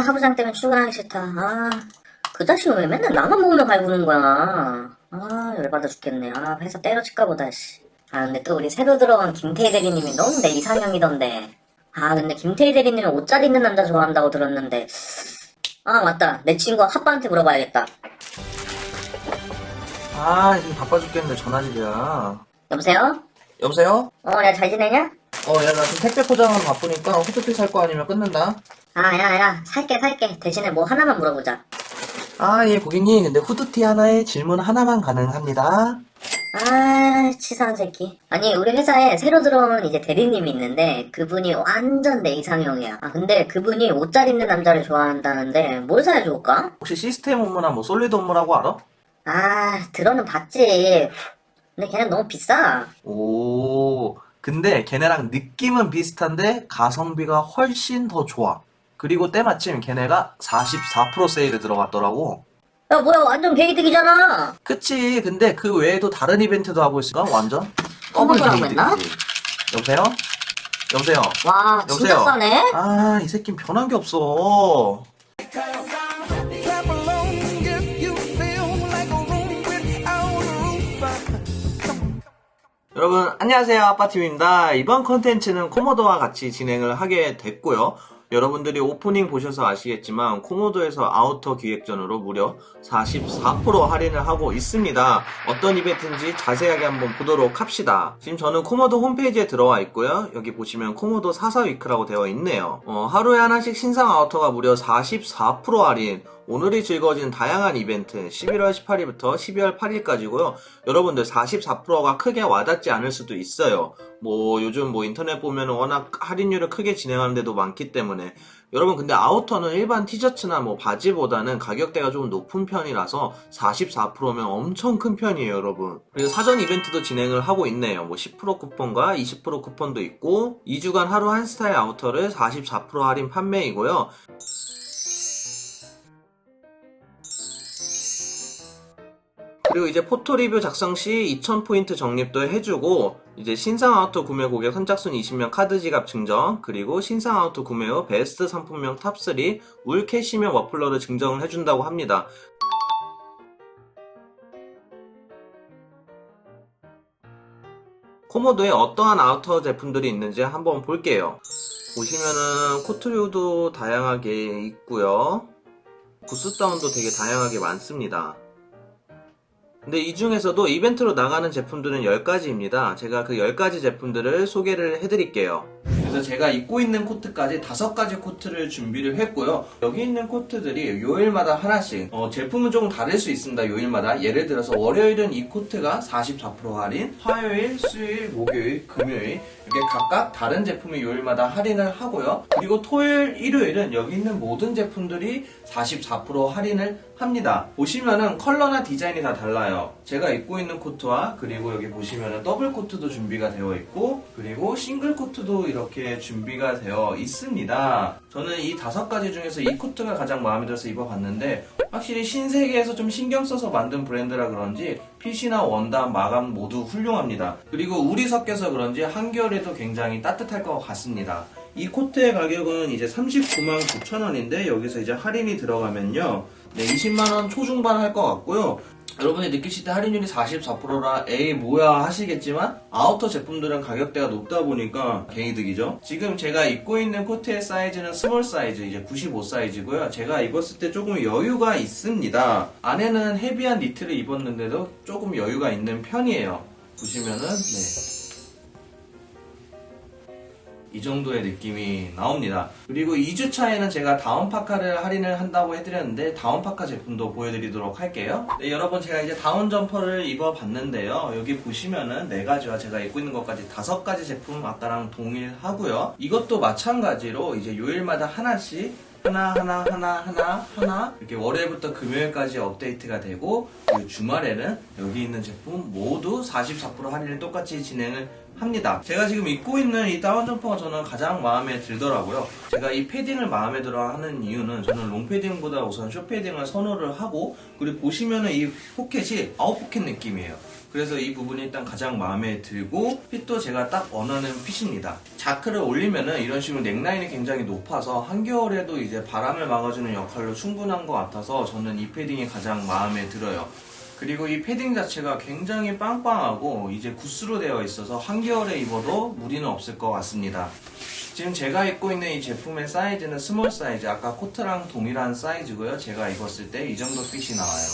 하부장 때문에 출근하기 싫다. 아, 그 자식은 왜 맨날 나만 먹으면 갈구는 거야. 아, 열받아 죽겠네. 아, 회사 때려칠까 보다, 씨. 아, 근데 또 우리 새로 들어온 김태희 대리님이 너무 내 이상형이던데. 아, 근데 김태희 대리님은 옷 잘 입는 남자 좋아한다고 들었는데. 아, 맞다. 내 친구 하빠한테 물어봐야겠다. 아, 지금 바빠 죽겠는데 전화질이야. 여보세요? 여보세요? 어, 야, 잘 지내냐? 어, 야, 나 지금 택배 포장하면 바쁘니까 후드티 살거 아니면 끊는다. 아, 야, 야, 살게, 살게. 대신에 뭐 하나만 물어보자. 아, 예, 고객님. 근데 후드티 하나에 질문 하나만 가능합니다. 아, 치사한 새끼. 아니, 우리 회사에 새로 들어온 이제 대리님이 있는데, 그분이 완전 내 이상형이야. 아, 근데 그분이 옷 잘 입는 남자를 좋아한다는데, 뭘 사야 좋을까? 혹시 시스템 업무나 뭐 솔리드 업무라고 알아? 아, 들어는 봤지. 근데 걔는 너무 비싸. 오, 근데 걔네랑 느낌은 비슷한데 가성비가 훨씬 더 좋아. 그리고 때마침 걔네가 44% 세일에 들어갔더라고. 야, 뭐야, 완전 개이득이잖아. 그치. 근데 그 외에도 다른 이벤트도 하고 있으니까 완전 더블 어머나. 게이득이지. 여보세요? 여보세요? 와, 진짜 여보세요? 싸네? 아, 이 새끼는 변한 게 없어. 여러분, 안녕하세요. 아빠팀입니다. 이번 컨텐츠는 코모도와 같이 진행을 하게 됐고요. 여러분들이 오프닝 보셔서 아시겠지만 코모도에서 아우터 기획전으로 무려 44% 할인을 하고 있습니다. 어떤 이벤트인지 자세하게 한번 보도록 합시다. 지금 저는 코모도 홈페이지에 들어와 있고요. 여기 보시면 코모도 사사위크라고 되어 있네요. 어, 하루에 하나씩 신상 아우터가 무려 44% 할인 오늘이 즐거워지는 다양한 이벤트 11월 18일부터 12월 8일까지고요. 여러분들 44%가 크게 와닿지 않을 수도 있어요. 뭐 요즘 뭐 인터넷 보면 워낙 할인율을 크게 진행하는 데도 많기 때문에 여러분 근데 아우터는 일반 티셔츠나 뭐 바지보다는 가격대가 좀 높은 편이라서 44%면 엄청 큰 편이에요 여러분 그리고 사전 이벤트도 진행을 하고 있네요 뭐 10% 쿠폰과 20% 쿠폰도 있고 2주간 하루 한 스타일 아우터를 44% 할인 판매이고요 그리고 이제 포토 리뷰 작성 시 2000포인트 적립도 해주고 이제 신상 아우터 구매 고객 선착순 20명 카드 지갑 증정 그리고 신상 아우터 구매 후 베스트 상품명 탑3 울 캐시며 머플러를 증정을 해준다고 합니다. 코모도에 어떠한 아우터 제품들이 있는지 한번 볼게요. 보시면은 코트류도 다양하게 있고요. 구스다운도 되게 다양하게 많습니다. 근데 이 중에서도 이벤트로 나가는 제품들은 10가지입니다. 제가 그 10가지 제품들을 소개를 해드릴게요. 그래서 제가 입고 있는 코트까지 5가지 코트를 준비를 했고요. 여기 있는 코트들이 요일마다 하나씩, 어, 제품은 조금 다를 수 있습니다. 요일마다. 예를 들어서 월요일은 이 코트가 44% 할인, 화요일, 수요일, 목요일, 금요일, 이렇게 각각 다른 제품의 요일마다 할인을 하고요. 그리고 토요일, 일요일은 여기 있는 모든 제품들이 44% 할인을 합니다. 보시면은 컬러나 디자인이 다 달라요. 제가 입고 있는 코트와 그리고 여기 보시면은 더블 코트도 준비가 되어 있고 그리고 싱글 코트도 이렇게 준비가 되어 있습니다. 저는 이 다섯 가지 중에서 이 코트가 가장 마음에 들어서 입어봤는데 확실히 신세계에서 좀 신경 써서 만든 브랜드라 그런지 핏이나 원단, 마감 모두 훌륭합니다. 그리고 울이 섞여서 그런지 한겨울에도 굉장히 따뜻할 것 같습니다. 이 코트의 가격은 이제 39만 9천 원인데 여기서 이제 할인이 들어가면요. 네, 20만 원 초중반 할 것 같고요. 여러분이 느끼실 때 할인율이 44%라 에이 뭐야 하시겠지만 아우터 제품들은 가격대가 높다 보니까 개이득이죠. 지금 제가 입고 있는 코트의 사이즈는 스몰 사이즈 이제 95 사이즈고요. 제가 입었을 때 조금 여유가 있습니다. 안에는 헤비한 니트를 입었는데도 조금 여유가 있는 편이에요. 보시면은 네. 이 정도의 느낌이 나옵니다. 그리고 2주 차에는 제가 다운 파카를 할인을 한다고 해드렸는데 다운 파카 제품도 보여드리도록 할게요. 네, 여러분 제가 이제 다운 점퍼를 입어봤는데요. 여기 보시면은 네 가지와 제가 입고 있는 것까지 다섯 가지 제품 아까랑 동일하고요. 이것도 마찬가지로 이제 요일마다 하나씩 하나 하나 하나 하나 하나 이렇게 월요일부터 금요일까지 업데이트가 되고 그리고 주말에는 여기 있는 제품 모두 44% 할인을 똑같이 진행을 합니다. 제가 지금 입고 있는 이 다운 점퍼가 저는 가장 마음에 들더라고요. 제가 이 패딩을 마음에 들어 하는 이유는 저는 롱 패딩보다 우선 숏 패딩을 선호를 하고 그리고 보시면은 이 포켓이 아웃 포켓 느낌이에요. 그래서 이 부분이 일단 가장 마음에 들고 핏도 제가 딱 원하는 핏입니다. 자크를 올리면은 이런 식으로 넥라인이 굉장히 높아서 한겨울에도 이제 바람을 막아주는 역할로 충분한 것 같아서 저는 이 패딩이 가장 마음에 들어요. 그리고 이 패딩 자체가 굉장히 빵빵하고 이제 구스로 되어 있어서 한겨울에 입어도 무리는 없을 것 같습니다. 지금 제가 입고 있는 이 제품의 사이즈는 스몰 사이즈, 아까 코트랑 동일한 사이즈고요. 제가 입었을 때 이 정도 핏이 나와요.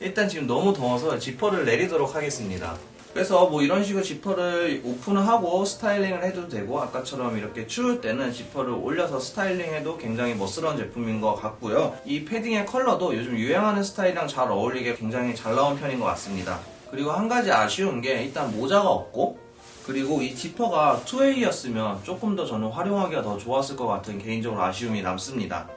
일단 지금 너무 더워서 지퍼를 내리도록 하겠습니다. 그래서 뭐 이런 식으로 지퍼를 오픈을 하고 스타일링을 해도 되고 아까처럼 이렇게 추울 때는 지퍼를 올려서 스타일링해도 굉장히 멋스러운 제품인 것 같고요. 이 패딩의 컬러도 요즘 유행하는 스타일이랑 잘 어울리게 굉장히 잘 나온 편인 것 같습니다. 그리고 한 가지 아쉬운 게 일단 모자가 없고 그리고 이 지퍼가 투웨이였으면 조금 더 저는 활용하기가 더 좋았을 것 같은 개인적으로 아쉬움이 남습니다.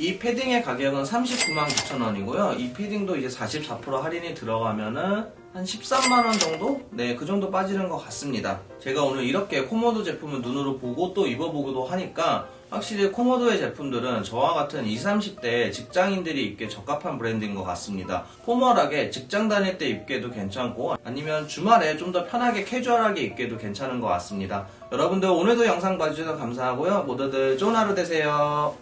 이 패딩의 가격은 39만 9천 원이고요. 이 패딩도 이제 44% 할인이 들어가면은 한 13만 원 정도? 네, 그 정도 빠지는 것 같습니다. 제가 오늘 이렇게 코모도 제품을 눈으로 보고 또 입어보기도 하니까 확실히 코모도의 제품들은 저와 같은 20, 30대 직장인들이 입기에 적합한 브랜드인 것 같습니다. 포멀하게 직장 다닐 때 입기에도 괜찮고 아니면 주말에 좀 더 편하게 캐주얼하게 입기에도 괜찮은 것 같습니다. 여러분들 오늘도 영상 봐주셔서 감사하고요. 모두들 좋은 하루 되세요.